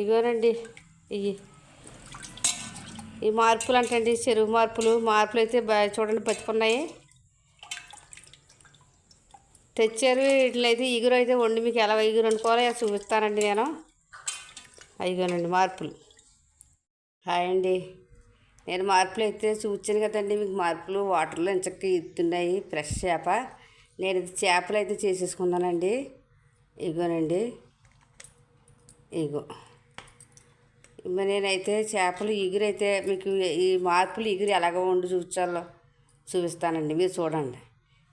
ఇగోనండి ఇవి ఈ మార్పులు అంటండి చెరువు మార్పులు మార్పులు అయితే బాగా చూడండి బతుకున్నాయి. తెచ్చారు వీటిని అయితే ఇగురు అయితే వండి మీకు ఎలా ఇగురు అనుకోవాలో అది చూపిస్తానండి నేను. అయిగోనండి మార్పులు. హాయ్ అండి. నేను మార్పులు అయితే చూచాను కదండి మీకు మార్పులు వాటర్లో ఎంచక్క ఇస్తున్నాయి ఫ్రెష్ చేప. నేను చేపలు అయితే చేసేసుకున్నానండి. ఇగోనండి. ఇగో. నేనైతే చేపలు ఇగురైతే మీకు ఈ మార్పులు ఇగురు ఎలాగ వండి చూపించాలో చూపిస్తానండి మీరు చూడండి.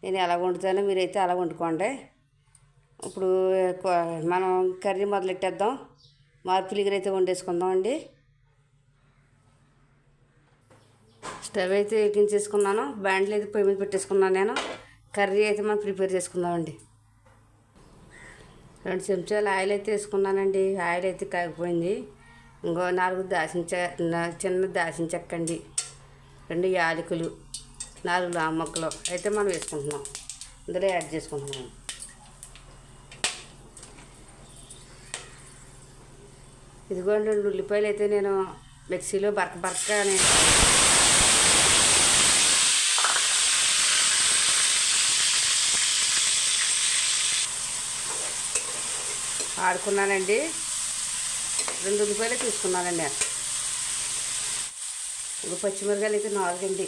నేను ఎలా వండుతానో మీరైతే అలా వండుకోండి. ఇప్పుడు మనం కర్రీ మొదలెట్టేద్దాం. మార్పులు ఇగురు వండేసుకుందాం అండి స్టవ్ అయితే ఎక్కించేసుకున్నాను బ్యాండ్లు అయితే పొయ్యి మీద పెట్టేసుకున్నాను నేను. కర్రీ అయితే మనం ప్రిపేర్ చేసుకుందామండి. రెండు చెంచాలు ఆయిల్ అయితే వేసుకున్నానండి ఆయిల్ అయితే కాగిపోయింది. ఇంకో నాలుగు దాసించ చిన్న దాసించక్కండి. చెక్క అండి రెండు యాలకులు నాలుగు లామ్మక్కలు అయితే మనం వేసుకుంటున్నాం. ఇందులో యాడ్ చేసుకుంటున్నాం. ఇదిగోండి రెండు ఉల్లిపాయలు అయితే నేను మిక్సీలో బరక బరక అని ఆడుకున్నానండి. రెండు ఉల్లిపాయలు తీసుకున్నానండి. ఇప్పుడు పచ్చిమిరకాయలు అయితే నాలుగండి.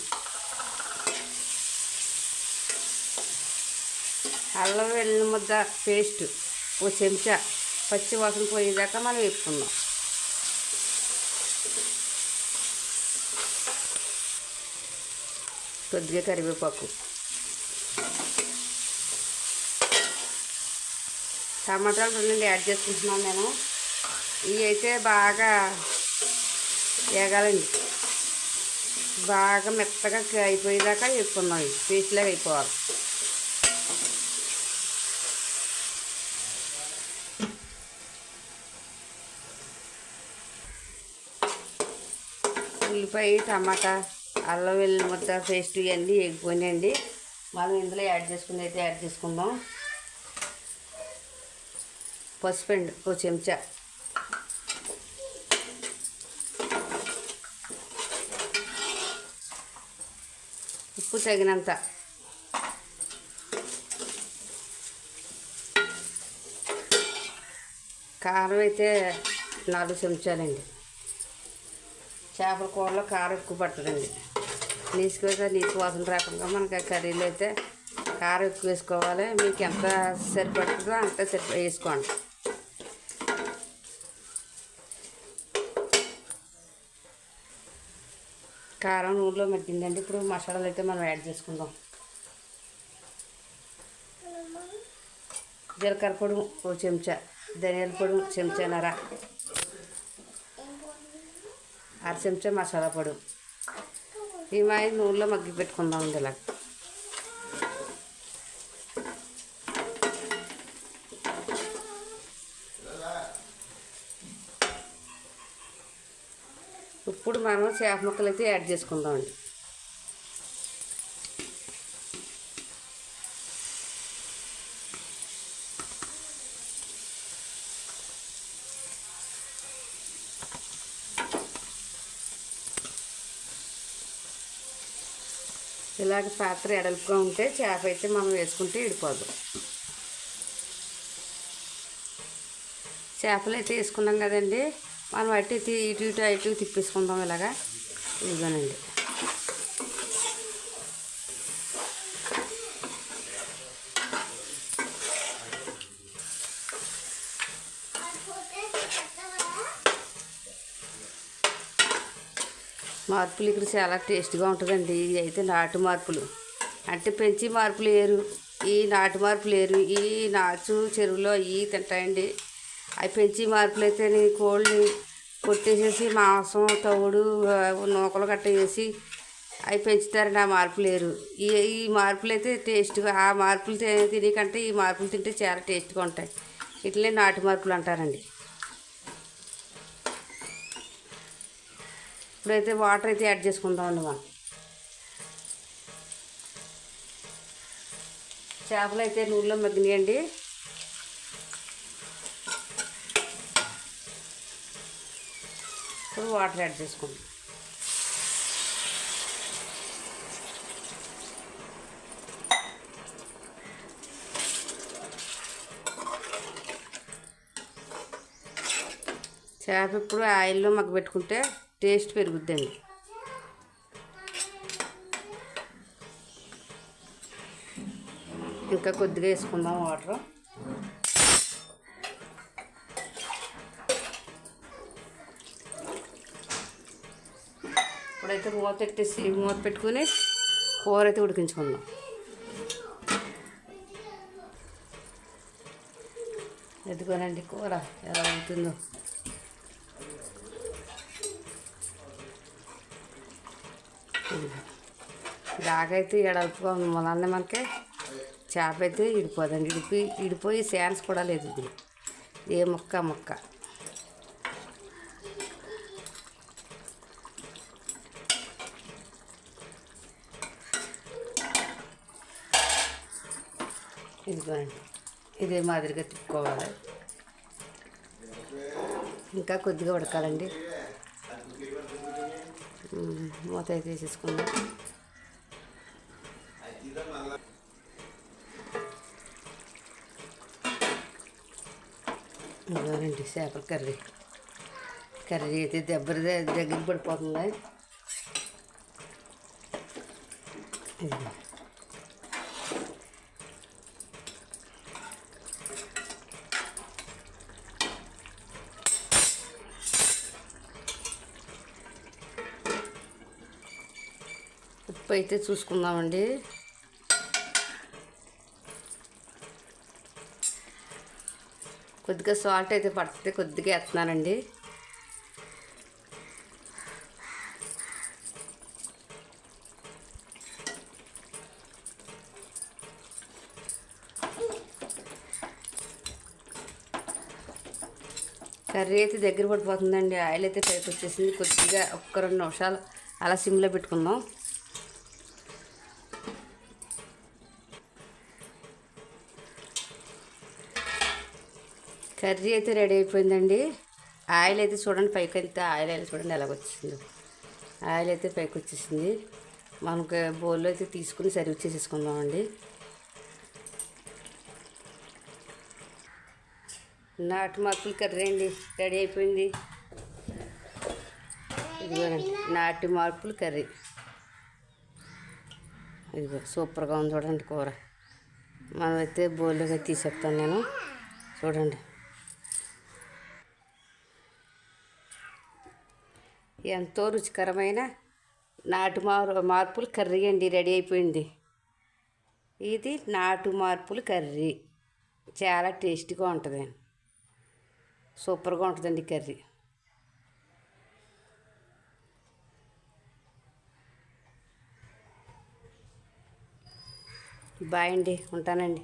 అల్లం వెల్లుల్లి ముద్ద పేస్ట్ ఓ చెంచా పచ్చి వాసన పోయేదాకా మనం వేసుకున్నాం కొద్దిగా కరివేపాకు. టమాటాలు రెండు యాడ్ చేసుకుంటున్నాను నేను. ఇవి అయితే బాగా వేగాలండి బాగా మెత్తగా అయిపోయేదాకా వేసుకున్నాం ఇవి పేస్ట్లాగా అయిపోవాలి. ఉల్లిపాయ టమాటా అల్లం వెల్లుల్లి ముద్ద పేస్ట్ ఇవన్నీ వేగిపోయినాయండి. మనం ఇందులో యాడ్ చేసుకుని అయితే యాడ్ చేసుకుందాం. పసుపు అండి ఒక చెంచా. ఉప్పు తగినంత. కారం అయితే నాలుగు చెంచాలండి. చేపల కూరలో కారం ఎక్కువ పట్టదండి. నీసుకైతే నీసు వాసన రాకుండా మనకి కర్రీలు అయితే కారం ఎక్కువ వేసుకోవాలి. మీకు ఎంత సరిపడుతుందో అంత సరి వేసుకోండి. కారం నూనెలో మగ్గిందండి. ఇప్పుడు మసాలాలు అయితే మనం యాడ్ చేసుకుందాం. జీలకర్ర పొడి ఓ చెంచా ధనియాల పొడి చెంచానర అర చెంచా మసాలా పొడి. ఈ మాయ నూనెలో మగ్గి పెట్టుకుందాం ఇలా ఇప్పుడు మనం చేప ముక్కలు అయితే యాడ్ చేసుకుందామండి. ఇలాగ పాత్ర ఎడల్పుగా ఉంటే చేప అయితే మనం వేసుకుంటే ఇడిపోదు చేపలు అయితే వేసుకున్నాం కదండి. మనం అటు ఇటు ఇటు ఇటు అటు తిప్పేసుకుందాం ఇలాగా. ఇదిగోనండి. మార్పులు ఇక్కడ చాలా టేస్ట్గా ఉంటుందండి. ఇది అయితే నాటు మార్పులు. అంటే పెంచి మార్పులు వేరు ఈ నాటు మార్పులు వేరు ఈ నాచు చెరువులో ఈ తింటాయండి. అవి పెంచి మార్పులు అయితే కోళ్ళని కొట్టేసేసి మాంసం తవుడు నూకలు గట్ట వేసి అవి పెంచుతారండి ఆ మార్పులు లేరు. ఈ ఈ మార్పులు అయితే టేస్ట్గా ఆ మార్పులు తి- తినకంటే ఈ మార్పులు తింటే చాలా టేస్ట్గా ఉంటాయి. ఇట్లే నాటు మార్పులు అంటారండి. ఇప్పుడైతే వాటర్ అయితే యాడ్ చేసుకుందామండి మనం. చేపలు అయితే నూనెలో మగ్గినాయండి. ఇప్పుడు వాటర్ యాడ్ చేసుకుందాం. చేప ఇప్పుడు ఆయిల్లో మగ్గ పెట్టుకుంటే టేస్ట్ పెరుగుద్దండి. ఇంకా కొద్దిగా వేసుకుందాం వాటర్. అయితే మూత పెట్టేసి మూత పెట్టుకుని కూర అయితే ఉడికించుకుందాం. ఎదుగోనండి కూర ఎలా అవుతుందో దాగైతే ఎడల్పుగా ఉంది. మొదలనే మనకి చేప అయితే ఇడిపోదండి. ఇడిపి ఇడిపోయి ఛాన్స్ కూడా లేదు ఇది. ఏ ముక్క ముక్క. ఇదిగోండి ఇదే మాదిరిగా తిప్పుకోవాలి. ఇంకా కొద్దిగా ఉడకాలండి. మూత అయితే వేసేసుకుందాం. ఇదిగోనండి చేపల కర్రీ. కర్రీ అయితే దెబ్బరి దగ్గర పడిపోతుంది. ఇదిగో. ఉప్పు అయితే చూసుకుందామండి. కొద్దిగా సాల్ట్ అయితే పడుతుంది కొద్దిగా వేస్తున్నానండి. కర్రీ అయితే దగ్గర పడిపోతుందండి. ఆయిల్ అయితే పైకి వచ్చేసింది. కొద్దిగా ఒక్క రెండు నిమిషాలు అలా సిమ్లో పెట్టుకుందాం. కర్రీ అయితే రెడీ అయిపోయిందండి. ఆయిల్ అయితే చూడండి పైకి అయితే ఆయిల్ అయితే చూడండి ఎలాగొచ్చిందో ఆయిల్ అయితే పైకి వచ్చేసింది. మనకు బౌల్లో అయితే తీసుకుని సర్వ్ చేసేసుకుందామండి. నాటు మార్పులు కర్రీ అండి. రెడీ అయిపోయింది. ఇదిగోనండి నాటు మార్పులు కర్రీ. ఇదిగో సూపర్గా ఉంది చూడండి కూర. మనమైతే బౌల్లోకి తీసేస్తాను నేను. చూడండి. ఎంతో రుచికరమైన నాటు మారు మార్పులు కర్రీ అండి. రెడీ అయిపోయింది. ఇది నాటు మార్పులు కర్రీ. చాలా టేస్టీగా ఉంటుంది సూపర్గా ఉంటుందండి కర్రీ. బాయ్ అండి ఉంటానండి.